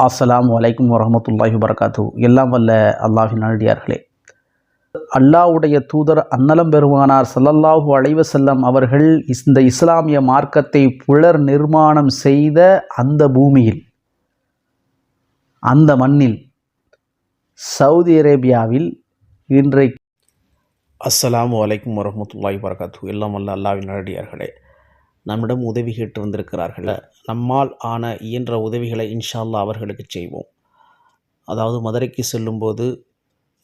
அஸ்லாம் அலைக்கும் வரமத்துல்லாஹி வரகாத்து எல்லாம் வல்ல அல்லாஹின் நல்லடியார்களே அல்லாஹ்வுடைய தூதர் அன்னலம் பெருமானார் சல்லல்லாஹு அலைஹி செல்லம் அவர்கள் இந்த இஸ்லாமிய மார்க்கத்தை புலர் நிர்மாணம் செய்த அந்த பூமியில் அந்த மண்ணில் சவுதி அரேபியாவில் இன்றைக்கு அஸ்லாம் அலைக்கும் வரமத்துல்லாஹி வரகாத்து எல்லாம் வல்ல அல்லாவின் நல்லடியார்களே நம்மிடம் உதவி கேட்டு வந்திருக்கிறார்கள் நம்மால் ஆன இயன்ற உதவிகளை இன்ஷால்லா அவர்களுக்கு செய்வோம். அதாவது மதுரைக்கு செல்லும்போது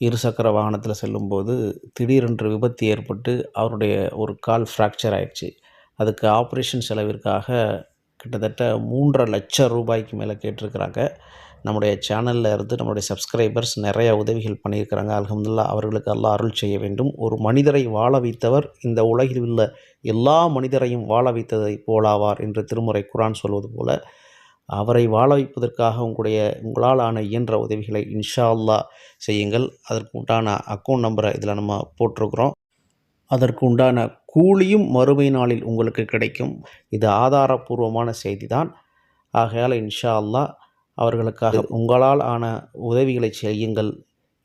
இருசக்கர வாகனத்தில் செல்லும்போது திடீரென்று விபத்து ஏற்பட்டு அவருடைய ஒரு கால் ஃப்ராக்சர் ஆயிடுச்சு. அதுக்கு ஆப்ரேஷன் செலவிற்காக கிட்டத்தட்ட மூன்றரை லட்சம் ரூபாய்க்கு மேலே கேட்டிருக்கிறாங்க. நம்முடைய சேனலில் இருந்து நம்முடைய சப்ஸ்கிரைபர்ஸ் நிறைய உதவிகள் பண்ணியிருக்கிறாங்க. அல்ஹம்துலில்லா அவர்களுக்கு எல்லாம் அருள் செய்ய வேண்டும். ஒரு மனிதரை வாழ வைத்தவர் இந்த உலகில் உள்ள எல்லா மனிதரையும் வாழ வைத்ததை போலாவார் என்று திருமுறை குரான் சொல்வது போல அவரை வாழ வைப்பதற்காக உங்களுடைய உங்களால் ஆன இயன்ற உதவிகளை இன்ஷா அல்லா செய்யுங்கள். அதற்கு உண்டான அக்கௌண்ட் நம்பரை இதில் நம்ம போட்டிருக்கிறோம். அதற்கு உண்டான கூலியும் மறுமை நாளில் உங்களுக்கு கிடைக்கும். இது ஆதாரபூர்வமான செய்தி தான் ஆகையால் இன்ஷா அல்லாஹ் அவர்களுக்காக உங்களால் ஆன உதவிகளை செய்யுங்கள்.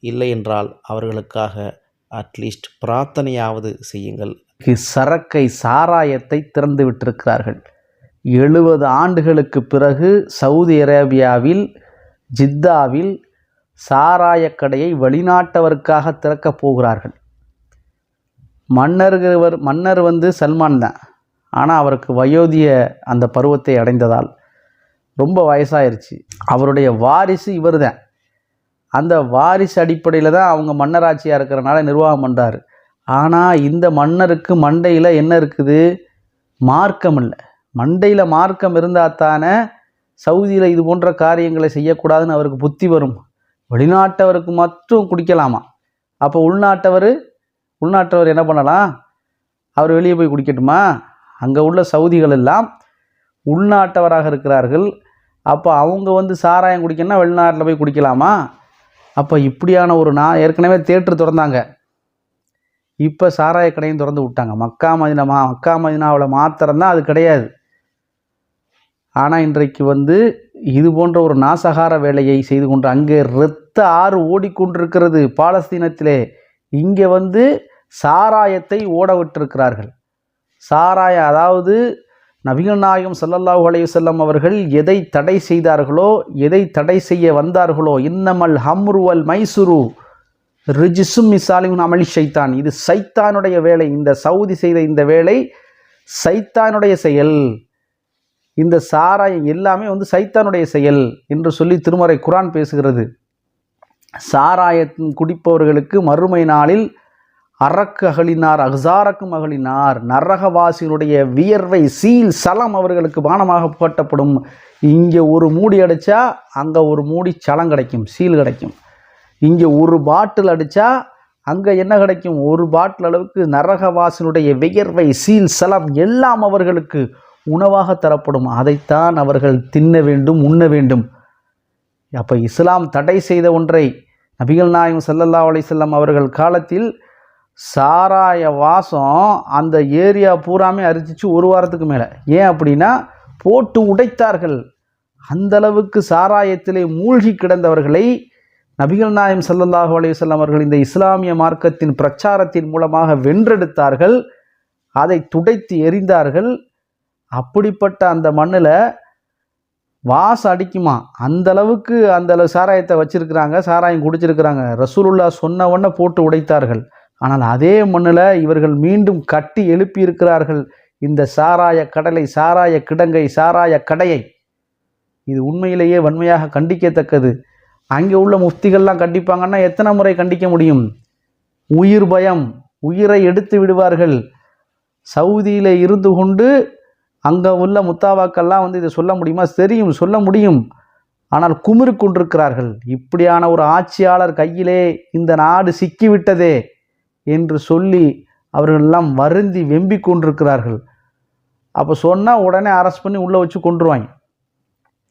இல்லை என்றால் அவர்களுக்காக அட்லீஸ்ட் பிரார்த்தனையாவது செய்யுங்கள். சரக்கை சாராயத்தை திறந்து விட்டிருக்கிறார்கள். எழுபது ஆண்டுகளுக்கு பிறகு சவுதி அரேபியாவில் ஜித்தாவில் சாராயக் கடையை வெளிநாட்டவருக்காக திறக்கப் போகிறார்கள். மன்னர்கள் மன்னர் வந்து சல்மான் தான். ஆனால் அவருக்கு வயோதிய அந்த பருவத்தை அடைந்ததால் ரொம்ப வயசாயிருச்சு. அவருடைய வாரிசு இவர் தான் அந்த வாரிசு அடிப்படையில் தான் அவங்க மன்னராட்சியாக இருக்கிறனால நிர்வாகம் பண்ணுறாரு ஆனால் இந்த மன்னருக்கு மண்டையில் என்ன இருக்குது? மார்க்கம் இல்லை. மண்டையில் மார்க்கம் இருந்தால் தானே சவுதியில் இது போன்ற காரியங்களை செய்யக்கூடாதுன்னு அவருக்கு புத்தி வரும். வெளிநாட்டவருக்கு மட்டும் குடிக்கலாமா? அப்போ உள்நாட்டவர் உள்நாட்டவர் என்ன பண்ணலாம்? அவர் வெளியே போய் குடிக்கட்டுமா? அங்கே உள்ள சவுதிகள் எல்லாம் உள்நாட்டவராக இருக்கிறார்கள். அப்போ அவங்க வந்து சாராயம் குடிக்கணும்னா வெளிநாட்டில் போய் குடிக்கலாமா? அப்போ இப்படியான ஒரு நான் ஏற்கனவே தேட்டர் திறந்தாங்க. இப்போ சாராய கடையும் திறந்து விட்டாங்க. மக்கா மதினா மா மக்கா மதினாவில் மாத்திரம்தான் அது கிடையாது. ஆனால் இன்றைக்கு வந்து இது போன்ற ஒரு நாசகார வேலையை செய்து கொண்டு அங்கே இரத்த ஆறு ஓடிக்கொண்டிருக்கிறது பாலஸ்தீனத்திலே. இங்கே வந்து சாராயத்தை ஓட விட்டிருக்கிறார்கள் சாராயம் அதாவது நபிகள் நாயகம் ஸல்லல்லாஹு அலைஹி அவர்கள் எதை தடை செய்தார்களோ எதை தடை செய்ய வந்தார்களோ இன்னமல் ஹம்ருவல் மைசுரு ரிஜிசும் மிசாலின் அமளி சைத்தான் இது சைத்தானுடைய வேலை. இந்த சவுதி செய்த இந்த வேலை சைத்தானுடைய செயல். இந்த சாராயம் எல்லாமே வந்து சைத்தானுடைய செயல் என்று சொல்லி திருமறை குரான் பேசுகிறது. சாராயத்தின் குடிப்பவர்களுக்கு மறுமை நாளில் அரக்கு அகலினார் அகசாரக்கும் அகலினார் நரகவாசியினுடைய வியர்வை சீல் சலம் அவர்களுக்கு பானமாக புகட்டப்படும். இங்கே ஒரு மூடி அடித்தா அங்கே ஒரு மூடி சலம் கிடைக்கும் சீல் கிடைக்கும். இங்கே ஒரு பாட்டில் அடித்தா அங்கே என்ன கிடைக்கும்? ஒரு பாட்டில் அளவுக்கு நரகவாசினுடைய வியர்வை சீல் சலம் எல்லாம் அவர்களுக்கு உணவாக தரப்படும். அதைத்தான் அவர்கள் தின்ன வேண்டும் உண்ண வேண்டும். அப்போ இஸ்லாம் தடை செய்த ஒன்றை நபிகள் நாயகம் சல்லல்லா அலிசல்லாம் அவர்கள் காலத்தில் சாராய வாசம் அந்த ஏரியா பூராமே அரிச்சிச்சு ஒரு வாரத்துக்கு மேலே. ஏன் அப்படின்னா போட்டு உடைத்தார்கள். அந்தளவுக்கு சாராயத்திலே மூழ்கி கிடந்தவர்களை நபிகள் நாயம் சல்லல்லாஹு அலைஹி அவர்கள் இந்த இஸ்லாமிய மார்க்கத்தின் பிரச்சாரத்தின் மூலமாக வென்றெடுத்தார்கள். அதை துடைத்து எறிந்தார்கள். அப்படிப்பட்ட அந்த மண்ணில் வாசம் அடிக்குமா? அந்த அளவுக்கு அந்த அளவு சாராயத்தை வச்சிருக்கிறாங்க சாராயம் குடிச்சிருக்கிறாங்க. ரசூலுல்லா சொன்ன உடனே போட்டு உடைத்தார்கள். ஆனால் அதே மண்ணில் இவர்கள் மீண்டும் கட்டி எழுப்பி இருக்கிறார்கள் இந்த சாராய கடலை சாராய கிடங்கை சாராய கடையை. இது உண்மையிலேயே வன்மையாக கண்டிக்கத்தக்கது. அங்கே உள்ள முஃப்திகள்லாம் கண்டிப்பாங்கன்னா எத்தனை முறை கண்டிக்க முடியும்? உயிர் பயம் உயிரை எடுத்து விடுவார்கள். சவுதியில் இருந்து கொண்டு அங்கே உள்ள முத்தாவாக்கள்லாம் வந்து இதை சொல்ல முடியுமா? தெரியும் சொல்ல முடியும். ஆனால் குமிறு கொண்டிருக்கிறார்கள். இப்படியான ஒரு ஆட்சியாளர் கையிலே இந்த நாடு சிக்கிவிட்டதே. என்று சொல்லி அவர்களெல்லாம் வருந்தி வெம்பி கொண்டிருக்கிறார்கள். அப்போ சொன்னால் உடனே அரெஸ்ட் பண்ணி உள்ளே வச்சு கொண்டுருவாங்க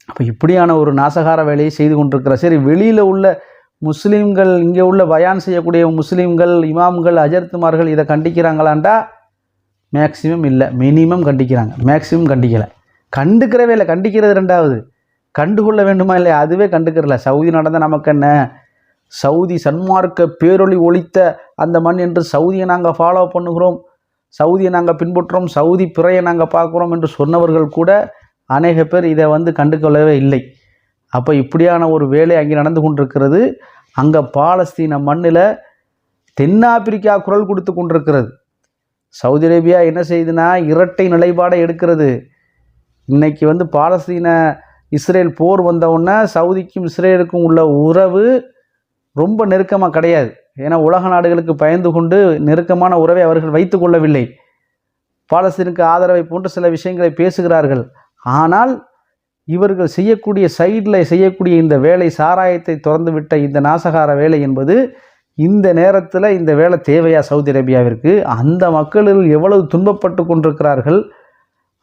அப்போ இப்படியான ஒரு நாசகார வேலையை செய்து கொண்டிருக்கிறார் சரி வெளியில் உள்ள முஸ்லீம்கள் இங்கே உள்ள பயான் செய்யக்கூடிய முஸ்லீம்கள் இமாம்கள் அஜர்த்துமார்கள் இதை கண்டிக்கிறாங்களாண்டா? மேக்சிமம் இல்லை. மினிமம் கண்டிக்கிறாங்க. மேக்சிமம் கண்டிக்கலை. கண்டுக்கிறவே இல்லை. கண்டிக்கிறது ரெண்டாவது கண்டுகொள்ள வேண்டுமா இல்லையா? அதுவே கண்டுக்கிறல. சவுதி நடந்த நமக்கு என்ன? சவுதி சன்மார்க்க பேரொளி ஒழித்த அந்த மண் என்று சவுதியை நாங்கள் ஃபாலோ பண்ணுகிறோம். சவுதியை நாங்கள் பின்பற்றுறோம் சவுதி பிறையை நாங்கள் பார்க்குறோம் என்று சொன்னவர்கள் கூட அநேக பேர் இதை வந்து கண்டுகொள்ளவே இல்லை. அப்போ இப்படியான ஒரு வேலை அங்கே நடந்து கொண்டிருக்கிறது. அங்கே பாலஸ்தீன மண்ணில் தென்னாப்பிரிக்கா குரல் கொடுத்து கொண்டிருக்கிறது. சவுதி அரேபியா என்ன செய்யுதுன்னா இரட்டை நிலைப்பாடை எடுக்கிறது. இன்னைக்கு வந்து பாலஸ்தீன இஸ்ரேல் போர் வந்தவுடனே சவுதிக்கும் இஸ்ரேலுக்கும் உள்ள உறவு ரொம்ப நெருக்கமாக கிடையாது. ஏன்னா உலக நாடுகளுக்கு பயந்து கொண்டு நெருக்கமான உறவை அவர்கள் வைத்து கொள்ளவில்லை. பாலஸ்தீனுக்கு ஆதரவை போன்ற சில விஷயங்களை பேசுகிறார்கள். ஆனால் இவர்கள் செய்யக்கூடிய சைடில் செய்யக்கூடிய இந்த வேலை சாராயத்தை திறந்துவிட்ட இந்த நாசகார வேலை என்பது இந்த நேரத்தில் இந்த வேலை தேவையா சவுதி அரேபியாவிற்கு? அந்த மக்களில் எவ்வளவு துன்பப்பட்டு கொண்டிருக்கிறார்கள்?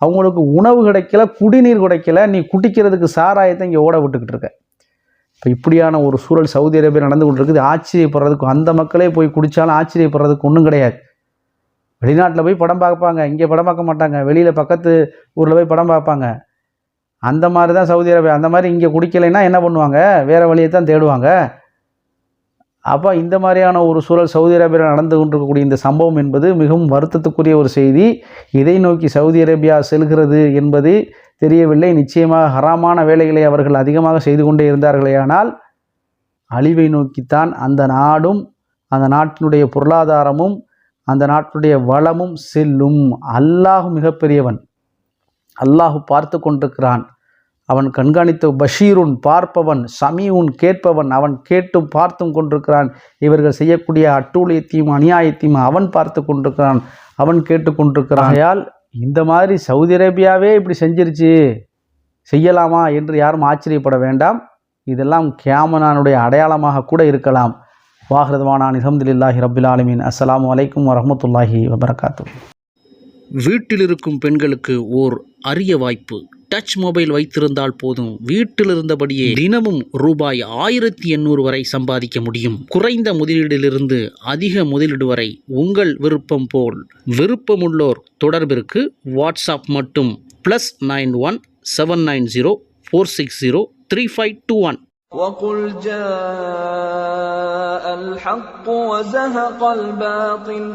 அவங்களுக்கு உணவு கிடைக்கல குடிநீர் கிடைக்கல நீ குடிக்கிறதுக்கு சாராயத்தை இங்கே ஓட விட்டுக்கிட்டு இருக்க. இப்போ இப்படியான ஒரு சூழல் சவுதி அரேபியா நடந்து கொண்டிருக்குது. ஆச்சரியப்படுறதுக்கு அந்த மக்களே போய் குடித்தாலும் ஆச்சரியப்படுறதுக்கு ஒன்றும் கிடையாது. வெளிநாட்டில் போய் படம் பார்ப்பாங்க. இங்கே படம் பார்க்க மாட்டாங்க. வெளியில் பக்கத்து ஊரில் போய் படம் பார்ப்பாங்க. அந்த மாதிரி தான் சவுதி அரேபியா. அந்த மாதிரி இங்கே குடிக்கலைன்னா என்ன பண்ணுவாங்க? வேறு வழியை தான் தேடுவாங்க. அப்போ இந்த மாதிரியான ஒரு சூழல் சவுதி அரேபியாவில் நடந்து கொண்டிருக்கக்கூடிய இந்த சம்பவம் என்பது மிகவும் வருத்தத்துக்குரிய ஒரு செய்தி. இதை நோக்கி சவுதி அரேபியா செல்கிறது என்பது தெரியவில்லை. நிச்சயமாக ஹராமான வேலைகளை அவர்கள் அதிகமாக செய்து கொண்டே இருந்தார்களேயானால் அழிவை நோக்கித்தான் அந்த நாடும் அந்த நாட்டினுடைய பொருளாதாரமும் அந்த நாட்டினுடைய வளமும் செல்லும். அல்லாஹ் மிகப்பெரியவன். அல்லாஹ் பார்த்து கொண்டிருக்கிறான். அவன் கண்காணித்த பஷீருன் பார்ப்பவன் சமீவுன் கேட்பவன் அவன் கேட்டும் பார்த்தும் கொண்டிருக்கிறான். இவர்கள் செய்யக்கூடிய அட்டூழியத்தையும் அநியாயத்தையும் அவன் பார்த்து கொண்டிருக்கிறான். அவன் கேட்டு கொண்டிருக்கிறான். இந்த மாதிரி சவுதி அரேபியாவே இப்படி செஞ்சிருச்சு. செய்யலாமா என்று யாரும் ஆச்சரியப்பட வேண்டாம். இதெல்லாம் கேமனானுடைய அடையாளமாக கூட இருக்கலாம். வாஹிரதுவானான் அலமதுல்லாஹி ரபில் ஆலமீன். அஸ்ஸலாமு அலைக்கும் வரஹமத்துல்லாஹி வபரகாத்து வீட்டில் இருக்கும் பெண்களுக்கு ஓர் அரிய வாய்ப்பு. டச் மொபைல் வைத்திருந்தால் போதும் வீட்டில் இருந்தபடியே தினமும் ரூபாய் ஆயிரத்தி எண்ணூறு வரை சம்பாதிக்க முடியும் குறைந்த முதலீடிலிருந்து அதிக முதலீடு வரை உங்கள் விருப்பம் போல் விருப்பமுள்ளோர் தொடர்பிற்கு வாட்ஸ்அப் மட்டும் plus nine one seven nine zero four six zero three five two one وقل جاء الحق وزهق الباطل